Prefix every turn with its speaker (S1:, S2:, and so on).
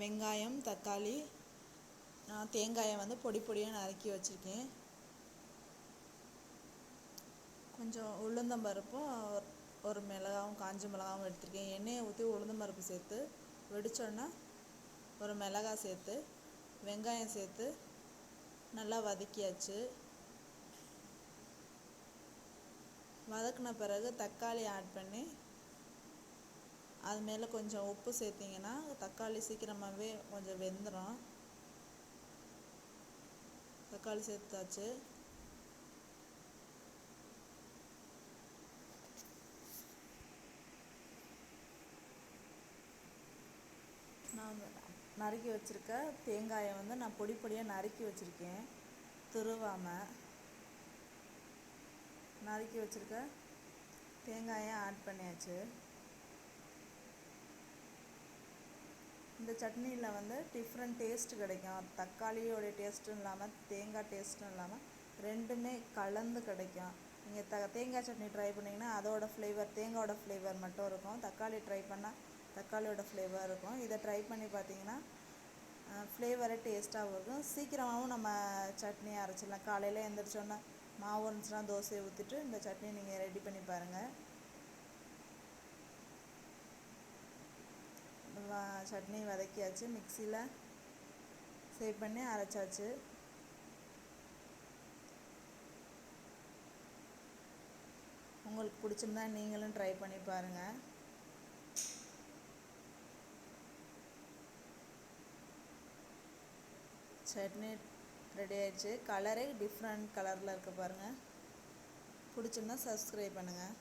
S1: வெங்காயம் தக்காளி நான் தேங்காயை வந்து பொடி பொடியாக நறுக்கி வச்சுருக்கேன். கொஞ்சம் உளுந்தம்பருப்பும் ஒரு மிளகாவும் காஞ்ச மிளகாவும் எடுத்திருக்கேன். எண்ணெயை ஊற்றி உளுந்தம்பருப்பு சேர்த்து வெடிச்சோடனே ஒரு மிளகாய் சேர்த்து வெங்காயம் சேர்த்து நல்லா வதக்கியாச்சு. வதக்கின பிறகு தக்காளி ஆட் பண்ணி அது மேலே கொஞ்சம் உப்பு சேர்த்திங்கன்னா தக்காளி சீக்கிரமாகவே கொஞ்சம் வெந்துடும் தக்காளி சேர்த்தாச்சு. நான் நறுக்கி வச்சுருக்க தேங்காயை வந்து நான் பொடி பொடியாக நறுக்கி வச்சுருக்கேன். துருவாமல் நறுக்கி வச்சுருக்க தேங்காயை ஆட் பண்ணியாச்சு. இந்த சட்னியில் வந்து டிஃப்ரெண்ட் டேஸ்ட் கிடைக்கும். தக்காளியோடைய டேஸ்ட்டும் இல்லாமல் தேங்காய் டேஸ்ட்டும் இல்லாமல் ரெண்டுமே கலந்து கிடைக்கும். நீங்கள் த தேங்காய் சட்னி ட்ரை பண்ணிங்கன்னா அதோட ஃப்ளேவர் தேங்காயோட ஃப்ளேவர் மட்டும் இருக்கும். தக்காளி ட்ரை பண்ணால் தக்காளியோட ஃப்ளேவர் இருக்கும். இதை ட்ரை பண்ணி பார்த்தீங்கன்னா ஃப்ளேவரே டேஸ்ட்டாகவும் இருக்கும். சீக்கிரமாகவும் நம்ம சட்னி அரைச்சிடலாம். காலையில் எழுந்திரிச்சோன்னே மாவு இருந்துச்சுன்னா தோசையை ஊற்றிட்டு இந்த சட்னி நீங்கள் ரெடி பண்ணி பாருங்கள் சட்னி வதக்கியாச்சு மிக்சியில் சேவ் பண்ணி அரைச்சாச்சு. உங்களுக்கு பிடிச்சிருந்தா நீங்களும் ட்ரை பண்ணி பாருங்கள் சட்னி ரெடி ஆயிடுச்சு. கலரே டிஃப்ரெண்ட் கலரில் இருக்க பாருங்கள் பிடிச்சிருந்தா சப்ஸ்கிரைப் பண்ணுங்கள்